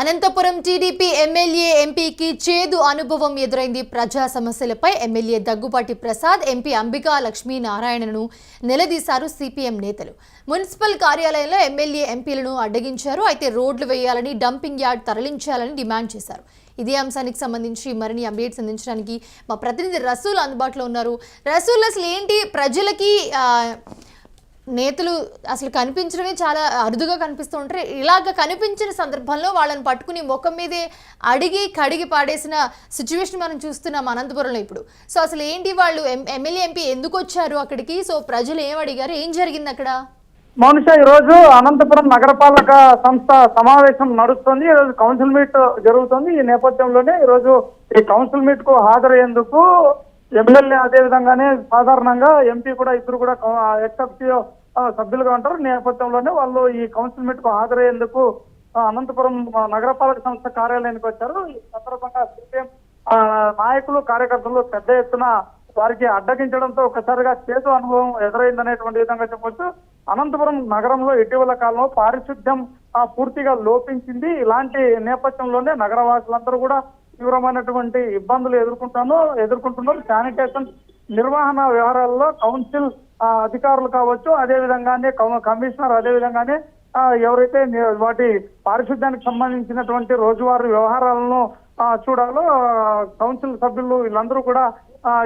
Anantapuram TDP MLA ఎంపీకి చేదు అనుభవం ఎదురైంది. ప్రజా సమస్యలపై ఎమ్మెల్యే దగ్గుబాటి ప్రసాద్ ఎంపీ అంబికా లక్ష్మీనారాయణను నిలదీశారు సిపిఎం నేతలు. మున్సిపల్ కార్యాలయంలో ఎమ్మెల్యే ఎంపీలను అడ్డగించారు. అయితే రోడ్లు వేయాలని డంపింగ్ యార్డ్ తరలించాలని డిమాండ్ చేశారు. ఇదే అంశానికి సంబంధించి మరిన్ని అప్డేట్స్ అందించడానికి మా ప్రతినిధి రసూల్ అందుబాటులో ఉన్నారు. రసూల్ అసలు ఏంటి ప్రజలకి నేతలు అసలు కనిపించడమే చాలా అరుదుగా కనిపిస్తూ ఉంటారు. ఇలాగ కనిపించిన సందర్భంలో వాళ్ళని పట్టుకుని ముఖం మీదే అడిగి కడిగి పాడేసిన సిచ్యువేషన్ మనం చూస్తున్నాం అనంతపురంలో ఇప్పుడు. సో అసలు ఏంటి వాళ్ళు? ఎం- ఎమ్మెల్యే ఎంపీ ఎందుకు వచ్చారు అక్కడికి? సో ప్రజలు ఏం అడిగారు? ఏం జరిగింది అక్కడ? మౌనిష ఈ రోజు అనంతపురం నగరపాలక సంస్థ సమావేశం నడుస్తుంది. ఈ రోజు కౌన్సిల్ మీట్ జరుగుతుంది. ఈ నేపథ్యంలోనే ఈ రోజు ఈ కౌన్సిల్ మీట్కు హాజరయ్యేందుకు ఎమ్మెల్యే అదే విధంగానే సాధారణంగా ఎంపీ కూడా ఇద్దరు కూడా ఎక్సెప్టివ్ సభ్యులుగా ఉంటారు. నేపథ్యంలోనే వాళ్ళు ఈ కౌన్సిల్ మీట్కు హాజరయ్యేందుకు అనంతపురం నగరపాలక సంస్థ కార్యాలయానికి వచ్చారు. ఈ సందర్భంగా సిపిఎం ఆ, నాయకులు కార్యకర్తలు పెద్ద ఎత్తున వారికి అడ్డగించడంతో ఒకసారిగా చేతు అనుభవం ఎదురైందనేటువంటి విధంగా చెప్పొచ్చు. అనంతపురం నగరంలో ఇటీవల కాలంలో పారిశుద్ధ్యం పూర్తిగా లోపించింది. ఇలాంటి నేపథ్యంలోనే నగరవాసులందరూ కూడా తీవ్రమైనటువంటి ఇబ్బందులు ఎదుర్కొంటాను ఎదుర్కొంటున్నారు. శానిటేషన్ నిర్వహణ వ్యవహారాల్లో కౌన్సిల్ అధికారులు కావచ్చు అదే విధంగానే కమిషనర్ అదే విధంగానే ఎవరైతే వాటి పారిశుద్ధ్యానికి సంబంధించినటువంటి రోజువారీ వ్యవహారాలను చూడాలో కౌన్సిల్ సభ్యులు వీళ్ళందరూ కూడా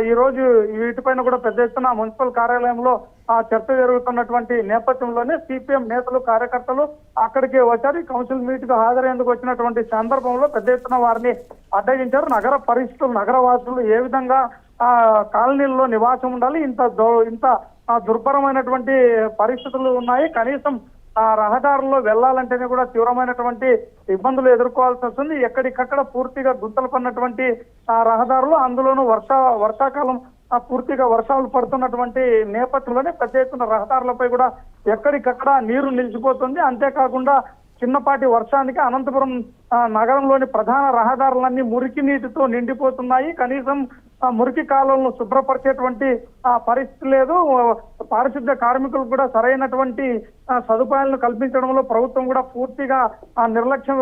ఈ రోజు వీటిపైన కూడా పెద్ద ఎత్తున మున్సిపల్ కార్యాలయంలో ఆ చర్చ జరుగుతున్నటువంటి నేపథ్యంలోనే సిపిఎం నేతలు కార్యకర్తలు అక్కడికి వచ్చారు. కౌన్సిల్ మీట్కు హాజరయ్యేందుకు వచ్చినటువంటి సందర్భంలో పెద్ద ఎత్తున వారిని అడ్డగించారు. నగర పరిస్థితులు నగరవాసులు ఏ విధంగా ఆ కాలనీల్లో నివాసం ఉండాలి ఇంత దో- ఇంత దుర్భరమైనటువంటి పరిస్థితులు ఉన్నాయి. కనీసం ఆ రహదారుల్లో వెళ్ళాలంటేనే కూడా తీవ్రమైనటువంటి ఇబ్బందులు ఎదుర్కోవాల్సి వస్తుంది. ఎక్కడికక్కడ పూర్తిగా గుంతలు పడినటువంటి ఆ రహదారులు అందులోనూ వర్ష వర్షాకాలం ఆ పూర్తిగా వర్షాలు పడుతున్నటువంటి నేపథ్యంలోనే పెద్ద ఎత్తున రహదారులపై కూడా ఎక్కడికక్కడ నీరు నిలిచిపోతుంది. అంతేకాకుండా చిన్నపాటి వర్షానికి అనంతపురం నగరంలోని ప్రధాన రహదారులన్నీ మురికి నీటితో నిండిపోతున్నాయి. కనీసం ఆ మురికి కాలువలను శుభ్రపరిచేటువంటి ఆ, పరిస్థితి లేదు. పారిశుద్ధ పారిశుద్ధ్య కార్మికులకు కూడా సరైనటువంటి సదుపాయాలను కల్పించడంలో ప్రభుత్వం కూడా పూర్తిగా నిర్లక్ష్యం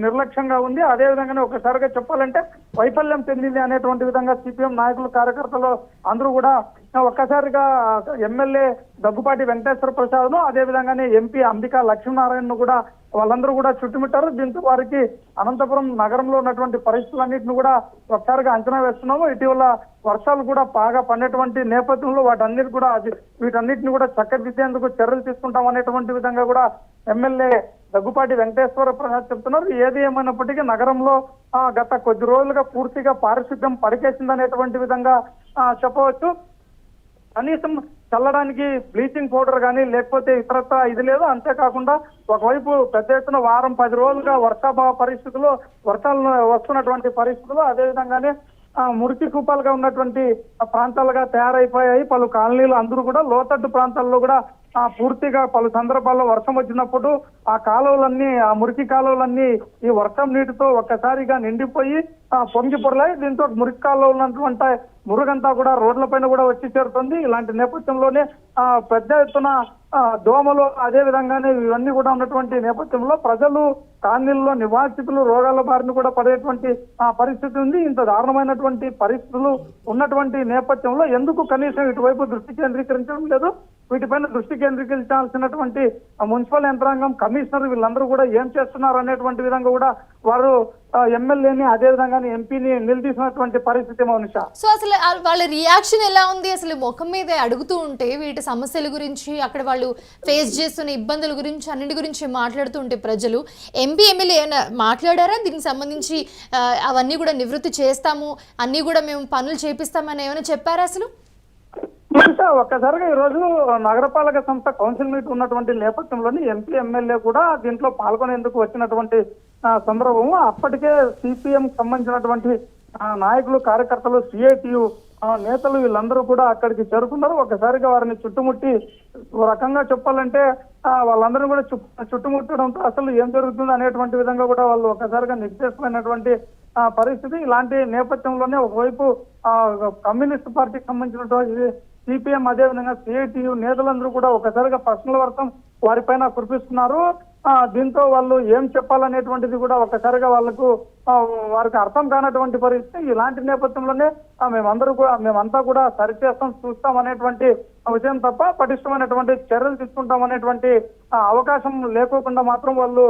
నిర్లక్ష్యంగా ఉంది. అదే విధంగానే ఒకసారిగా చెప్పాలంటే వైఫల్యం చెందింది అనేటువంటి విధంగా సిపిఎం నాయకులు కార్యకర్తలు అందరూ కూడా ఒక్కసారిగా ఎమ్మెల్యే దగ్గుపాటి వెంకటేశ్వర ప్రసాద్ను అదే విధంగానే ఎంపీ అంబికా లక్ష్మీనారాయణ కూడా వాళ్ళందరూ కూడా చుట్టుముట్టారు. దీంతో వారికి అనంతపురం నగరంలో ఉన్నటువంటి పరిస్థితులన్నింటిని కూడా ఒకసారిగా అంచనా వేస్తున్నాము. ఇటీవల వర్షాలు కూడా బాగా పడినటువంటి నేపథ్యంలో వాటన్నిటి కూడా వీటన్నిటిని కూడా చక్కదిద్దేందుకు చర్యలు తీసుకుంటాం అనేటువంటి విధంగా కూడా ఎమ్మెల్యే దగ్గుపాటి వెంకటేశ్వర ప్రసాద్ చెప్తున్నారు. ఏది ఏమైనప్పటికీ నగరంలో గత కొద్ది రోజులుగా పూర్తిగా పారిశుద్ధ్యం పడికేసిందనేటువంటి విధంగా ఆ, చెప్పవచ్చు. కనీసం చల్లడానికి బ్లీచింగ్ పౌడర్ కానీ లేకపోతే ఇతరత్ర ఇది లేదు. అంతేకాకుండా ఒకవైపు పెద్ద ఎత్తున వారం పది రోజులుగా వర్షాభావ పరిస్థితులు వర్షాలు వస్తున్నటువంటి పరిస్థితులు అదే విధంగానే ఆ, మురికి కూపాలుగా ఉన్నటువంటి ప్రాంతాలుగా తయారైపోయాయి. పలు కాలనీలు అందరూ కూడా లోతట్టు ప్రాంతాల్లో కూడా పూర్తిగా పలు సందర్భాల్లో వర్షం వచ్చినప్పుడు ఆ కాలువలన్నీ ఆ మురికి కాలువలన్నీ ఈ వర్షం నీటితో ఒక్కసారిగా నిండిపోయి పొంగి పొరలాయి. దీంతో మురికి కాలువలు ఉన్నటువంటి మురుగంతా కూడా రోడ్ల పైన కూడా వచ్చి చేరుతుంది. ఇలాంటి నేపథ్యంలోనే ఆ పెద్ద ఎత్తున దోమలు అదే విధంగానే ఇవన్నీ కూడా ఉన్నటువంటి నేపథ్యంలో ప్రజలు కాలనీల్లో నివాసితులు రోగాల బారిన కూడా పడేటువంటి ఆ పరిస్థితి ఉంది. ఇంత దారుణమైనటువంటి పరిస్థితులు ఉన్నటువంటి నేపథ్యంలో ఎందుకు కనీసం ఇటువైపు దృష్టి కేంద్రీకరించడం లేదు? వీటిపైన దృష్టి కేంద్రీకరించాల్సినటువంటి మున్సిపల్ యంత్రాంగం కమిషనర్ వీళ్ళందరూ కూడా ఏం చేస్తున్నారు అనేటువంటి విధంగా కూడా వారు ఎమ్మెల్యేని అదే విధంగానే ఎంపీని నిలదీసినటువంటి పరిస్థితి మౌనిష సో అసలు వాళ్ళ రియాక్షన్ ఎలా ఉంది? అసలు ముఖం మీద అడుగుతూ ఉంటే వీటి సమస్యల గురించి అక్కడ వాళ్ళు ఫేస్ చేస్తున్న ఇబ్బందుల గురించి అన్నిటి గురించి మాట్లాడుతూ ఉంటే ప్రజలు ఎంపీ ఎమ్మెల్యే మాట్లాడారా? దీనికి సంబంధించి అవన్నీ కూడా నివృత్తి చేస్తాము అన్నీ కూడా మేము పనులు చేపిస్తామని ఏమైనా చెప్పారా అసలు? అంటే ఒక్కసారిగా ఈ రోజు నగరపాలక సంస్థ కౌన్సిల్ మీట్ ఉన్నటువంటి నేపథ్యంలోని ఎంపీ ఎమ్మెల్యే కూడా దీంట్లో పాల్గొనేందుకు వచ్చినటువంటి సందర్భము. అప్పటికే సిపిఎం సంబంధించినటువంటి నాయకులు కార్యకర్తలు సిఐటియు నేతలు వీళ్ళందరూ కూడా అక్కడికి చేరుకున్నారు. ఒకసారిగా వారిని చుట్టుముట్టి రకంగా చెప్పాలంటే వాళ్ళందరూ కూడా చుట్టుముట్టడంతో అసలు ఏం జరుగుతుంది అనేటువంటి విధంగా కూడా వాళ్ళు ఒకసారిగా నిర్దేశమైనటువంటి పరిస్థితి. ఇలాంటి నేపథ్యంలోనే ఒకవైపు కమ్యూనిస్ట్ పార్టీకి సంబంధించినటువంటి సిపిఎం అదేవిధంగా సిఐటియు నేతలందరూ కూడా ఒకసారిగా పర్సనల్ వర్షం వారిపైన కురిపిస్తున్నారు. దీంతో వాళ్ళు ఏం చెప్పాలనేటువంటిది కూడా ఒకసారిగా వాళ్ళకు వారికి అర్థం కానటువంటి పరిస్థితి. ఇలాంటి నేపథ్యంలోనే మేమందరూ కూడా మేమంతా కూడా సరిచేస్తాం చూస్తాం అనేటువంటి విషయం తప్ప పటిష్టమైనటువంటి చర్యలు తీసుకుంటాం అనేటువంటి అవకాశం లేకోకుండా మాత్రం వాళ్ళు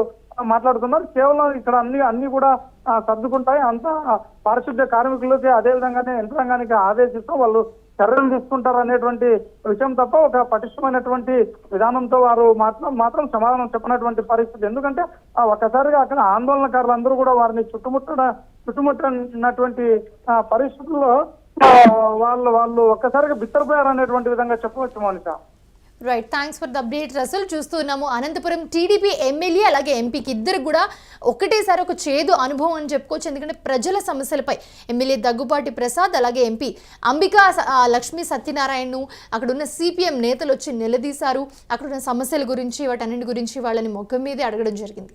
మాట్లాడుతున్నారు. కేవలం ఇక్కడ అన్ని అన్ని కూడా సర్దుకుంటాయి. అంతా పారిశుద్ధ్య కార్మికులకి అదే విధంగానే యంత్రాంగానికి ఆదేశిస్తూ వాళ్ళు చర్యలు తీసుకుంటారు అనేటువంటి విషయం తప్ప ఒక పటిష్టమైనటువంటి విధానంతో వారు మాత్రం మాత్రం సమాధానం చెప్పినటువంటి పరిస్థితి. ఎందుకంటే ఆ ఒక్కసారిగా అక్కడ ఆందోళనకారులు అందరూ కూడా వారిని చుట్టుముట్టడ చుట్టుముట్టినటువంటి ఆ, పరిస్థితుల్లో వాళ్ళు వాళ్ళు ఒక్కసారిగా బిత్తరపోయారు అనేటువంటి విధంగా చెప్పవచ్చు Mounika. Right thanks for the update Russell చూస్తున్నాము అనంతపురం టీడీపీ ఎమ్మెల్యే అలాగే ఎంపీకి ఇద్దరు కూడా ఒకటేసారి ఒక చేదు అనుభవం అని చెప్పుకోవచ్చు. ఎందుకంటే ప్రజల సమస్యలపై ఎమ్మెల్యే దగ్గుబాటి ప్రసాద్ అలాగే ఎంపీ అంబికా లక్ష్మీ సత్యనారాయణను అక్కడ ఉన్న సిపిఎం నేతలు వచ్చి నిలదీశారు. అక్కడ ఉన్న సమస్యల గురించి వాటన్నిటి గురించి వాళ్ళని మొగ్గం మీదే అడగడం జరిగింది.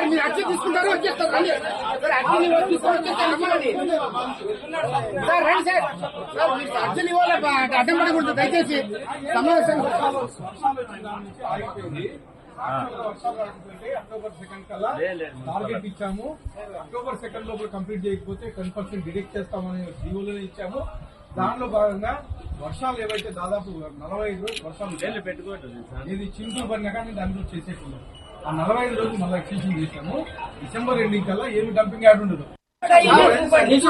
సార్ మీరు అర్జీ తీసుకుంటారు వచ్చేస్తారు రండి సార్ తీసుకొని వచ్చేస్తారు సార్ రండి సార్. సార్ మీరు ఇవ్వాలి అడ్డం పడకూడదు దయచేసి సమావేశం అక్టోబర్ సెకండ్ కల్లా టార్గెట్ ఇచ్చాము. అక్టోబర్ సెకండ్ లోపల కంప్లీట్ చేయకపోతే టెన్ పర్సెంట్ డిడక్ట్ చేస్తామని జీవోలోనే ఇచ్చాము. దానిలో భాగంగా వర్షాలు ఏవైతే దాదాపు నలభై ఐదు రోజులు వర్షాలు ఏది చింటూ పడినా కానీ దాంట్లో చేసేట్టున్నాం ఆ నలభై ఐదు రోజులు మళ్ళీ ఎక్స్టెన్షన్ చేశాము. డిసెంబర్ ఎండింగ్ కల్లా ఏమి డంపింగ్ యాడ్ ఉండదు.